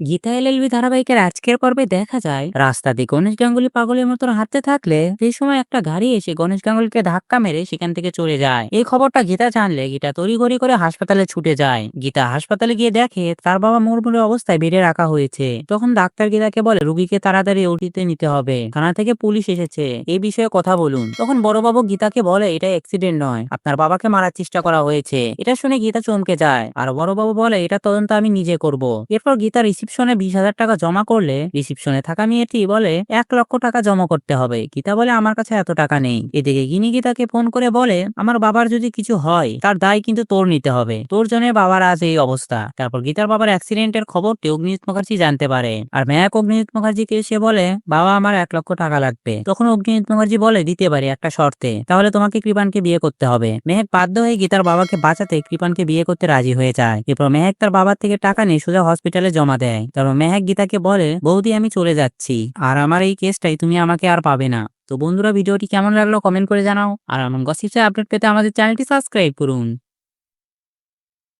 Gita LLB ধারাবাহিকের আজকের পর্বে দেখা যায়, রাস্তা দিয়ে গণেশ গাঙ্গুলি পাগলের মতো হাঁটতে থাকলে সেই সময় একটা গাড়ি এসে গণেশ গাঙ্গুলিকে ধাক্কা মেরে সেখান থেকে চলে যায়। এই খবরটা গীতা জানলে গীতা তড়িঘড়ি করে হাসপাতালে ছুটে যায়। গীতা হাসপাতালে গিয়ে দেখে তার বাবা মুড়মুড়ে অবস্থায় বেডে রাখা হয়েছে। তখন ডাক্তার গীতাকে বলে, রুগীকে তাড়াতাড়ি ওটিতে নিতে হবে। থানা থেকে পুলিশ এসেছে। এই বিষয়ে কথা বলুন। তখন বড়বাবু গীতাকে বলে, এটা অ্যাক্সিডেন্ট নয়। আপনার বাবাকে মারার চেষ্টা করা হয়েছে। এটা শুনে গীতা চমকে যায়। আর বড়বাবু বলে, এটা তদন্ত আমি নিজে করব। এরপর গীতা রিসিপশনে বিশ হাজার টাকা জমা করলে রিসিপশনে থাকা মেয়েটি বলে, এক লক্ষ টাকা জমা করতে হবে। গীতা বলে, আমার কাছে এত টাকা নেই। এদিকে গিনি গীতাকে ফোন করে বলে, আমার বাবার যদি কিছু হয়, তার দায় কিন্তু তোর নিতে হবে। তোর জন্য বাবার আজ এই অবস্থা। তারপর গীতার বাবার অ্যাক্সিডেন্টের খবরটি অগ্নিজিৎ মুখার্জি জানতে পারে। আর ম্যাক অগ্নিজিৎ মুখার্জিকে এসে বলে, বাবা, আমার এক লক্ষ টাকা লাগবে। তখন অগ্নিজিৎ মুখার্জি বলে, দিতে পারে একটা শর্তে। তাহলে তোমাকে কৃপানকে বিয়ে করতে হবে। মেহেক বাধ্য হয়ে গীতার বাবাকে বাঁচাতে কৃপানকে বিয়ে করতে রাজি হয়ে যায়। এরপর মেহেক তার বাবার থেকে টাকা নিয়ে সোজা হসপিটালে জমা দেয়। তারপর মেহেক গীতাকে বলে, বৌদি, আমি চলে যাচ্ছি। আর আমার এই কেসটাই তুমি আমাকে আর পাবে না। তো বন্ধুরা, ভিডিওটি কেমন লাগল কমেন্ট করে জানাও। আর আমার গসিপসে আপডেট পেতে আমাদের চ্যানেলটি সাবস্ক্রাইব করুন।